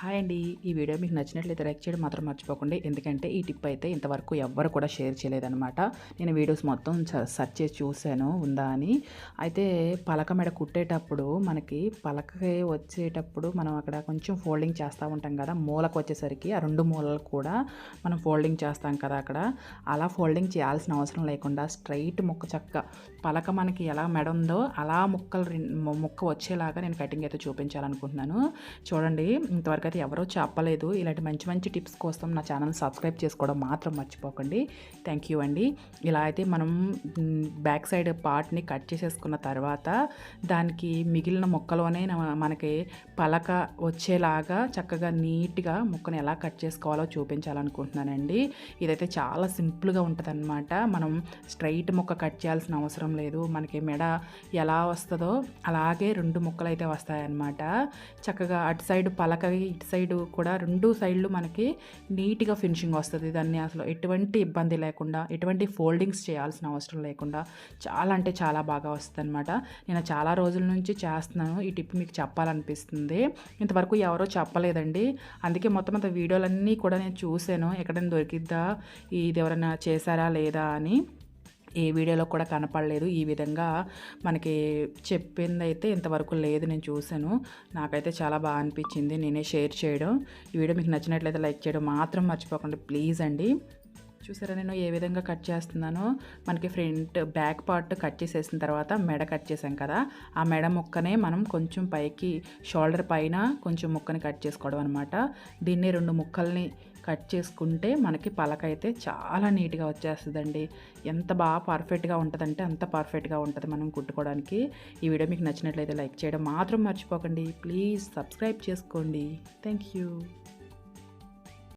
Hi అండి. ఈ video మీకు నచ్చినట్లయితే లైక్ చేయడం మాత్రం మర్చిపోకండి. ఎందుకంటే ఈ టిప్ అయితే ఇంతవరకు ఎవ్వరు కూడా షేర్ చేయలేదనమాట నేను వీడియోస్ మొత్తం సెర్చ్ చేసి చూశాను. ఉందా అని. అయితే పలక మెడ కుట్టేటప్పుడు మనకి పలక వచ్చేటప్పుడు మనం అక్కడ కొంచెం ఫోల్డింగ్ చేస్తూ ఉంటాం కదా మూలకు వచ్చేసరికి ఆ రెండు మూలలు కూడా మనం ఫోల్డింగ్ చేస్తాం కదా అక్కడ. అలా ఫోల్డింగ్ చేయాల్సిన అవసరం లేకుండా స్ట్రైట్ ముక్క చక్క పలక మనకి ఎలా మెడ ఉందో అలా ముక్కలు ముక్క వచ్చేలాగా నేను కటింగ్ అయితే చూపించాలనుకుంటున్నాను. చూడండి ఇంతవరకు అది ఎవరో చెప్పలేదు. ఇలాంటి మంచి మంచి టిప్స్ కోసం నా ఛానల్ సబ్స్క్రైబ్ చేసుకోవడం మాత్రం మర్చిపోకండి. థ్యాంక్ యూ అండి. ఇలా అయితే మనం బ్యాక్ సైడ్ పార్ట్ని కట్ చేసేసుకున్న తర్వాత దానికి మిగిలిన ముక్కలోనే మనకి పలక వచ్చేలాగా చక్కగా నీట్గా మొక్కను ఎలా కట్ చేసుకోవాలో చూపించాలనుకుంటున్నానండి. ఇదైతే చాలా సింపుల్గా ఉంటుందన్నమాట. మనం స్ట్రైట్ ముక్క కట్ చేయాల్సిన అవసరం లేదు. మనకి మెడ ఎలా వస్తుందో అలాగే రెండు ముక్కలు అయితే వస్తాయన్నమాట. చక్కగా అటు సైడ్ పలక ఇటు సైడ్ కూడా రెండు సైడ్లు మనకి నీట్గా ఫినిషింగ్ వస్తుంది. దాన్ని అసలు ఎటువంటి ఇబ్బంది లేకుండా ఎటువంటి ఫోల్డింగ్స్ చేయాల్సిన అవసరం లేకుండా చాలా అంటే చాలా బాగా వస్తుంది అనమాట నేను చాలా రోజుల నుంచి చేస్తున్నాను. ఈ టిప్ మీకు చెప్పాలనిపిస్తుంది. ఇంతవరకు ఎవరో చెప్పలేదండి. అందుకే మొత్తం అంత వీడియోలన్నీ కూడా నేను చూశాను. ఎక్కడైనా దొరికిద్దా? ఇది ఎవరైనా చేశారా లేదా అని. ఏ వీడియోలో కూడా కనపడలేదు. ఈ విధంగా మనకి చెప్పింది అయితే ఇంతవరకు లేదు నేను చూశాను. నాకైతే చాలా బాగా అనిపించింది నేనే షేర్ చేయడం. ఈ వీడియో మీకు నచ్చినట్లయితే లైక్ చేయడం మాత్రం మర్చిపోకండి. ప్లీజ్ అండి. చూసారా నేను ఏ విధంగా కట్ చేస్తున్నానో? మనకి ఫ్రంట్ బ్యాక్ పార్ట్ కట్ చేసేసిన తర్వాత మెడ కట్ చేసాం కదా. ఆ మెడ ముక్కనే మనం కొంచెం పైకి షోల్డర్ పైన కొంచెం ముక్కని కట్ చేసుకోవడం అనమాట దీన్ని రెండు ముక్కల్ని కట్ చేసుకుంటే మనకి పలక అయితే చాలా నీట్గా వచ్చేస్తుందండి. ఎంత బాగా పర్ఫెక్ట్గా ఉంటుందంటే అంత పర్ఫెక్ట్గా ఉంటుంది మనం కుట్టుకోవడానికి. ఈ వీడియో మీకు నచ్చినట్లయితే లైక్ చేయడం మాత్రం మర్చిపోకండి. ప్లీజ్ సబ్స్క్రైబ్ చేసుకోండి. Thank you